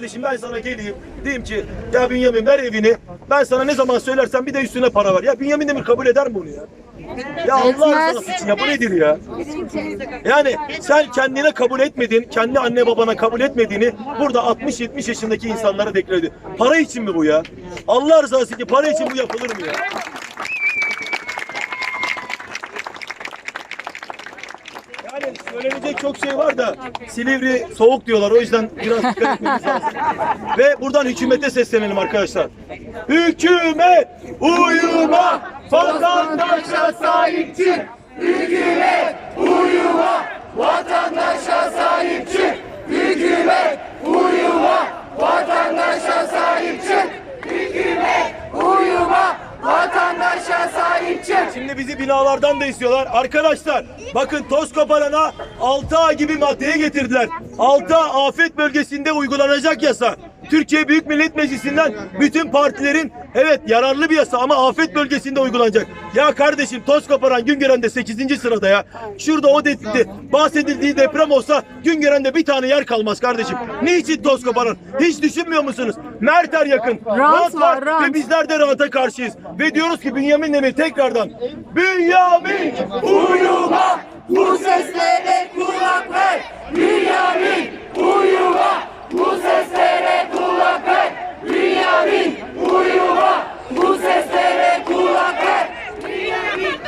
Kardeşim ben sana geleyim diyeyim ki ya Bünyamin ver evini. Ben sana ne zaman söylersem bir de üstüne para ver. Ya Bünyamin Demir kabul eder mi bunu ya? Ya Allah rızası için ya bu nedir ya? Yani sen kendine kabul etmedin, kendi anne babana kabul etmediğini burada 60-70 yaşındaki insanlara deklar ediyor. Para için mi bu ya? Allah rızası için para için bu yapılır mı ya? Yani söylenecek çok şey var da Silivri soğuk diyorlar o yüzden biraz dikkat etmemiz lazım. Ve buradan hükümete seslenelim arkadaşlar. Hükümet uyuma vatandaşa sahip çık. Hükümet uyuma vatandaşa sahip çık. Hükümet uyuma vatandaşa sahip çık. Hükümet uyuma vatandaşa sahip çık. Şimdi bizi binalardan da istiyorlar. Arkadaşlar bakın toz koparana 6A gibi maddeye getirdiler. 6A afet bölgesinde uygulanacak yasa. Türkiye Büyük Millet Meclisi'nden bütün partilerin evet yararlı bir yasa ama afet bölgesinde uygulanacak. Ya kardeşim toz koparan Güngören'de 8. sırada ya. Şurada o de, de- bahsedildiği deprem olsa Güngören'de bir tane yer kalmaz kardeşim. Niçin toz koparan? Hiç düşünmüyor musunuz? Merter yakın. Rant var, rant. Ve bizler de ranta karşıyız. Ve diyoruz ki Bünyamin Demir tekrardan Bünyamin uyu bu seslere kulak ver. Bünyamin uyu bu seslere kulak ver. Bünyamin uyu bu seslere kulak ver. Bünyamin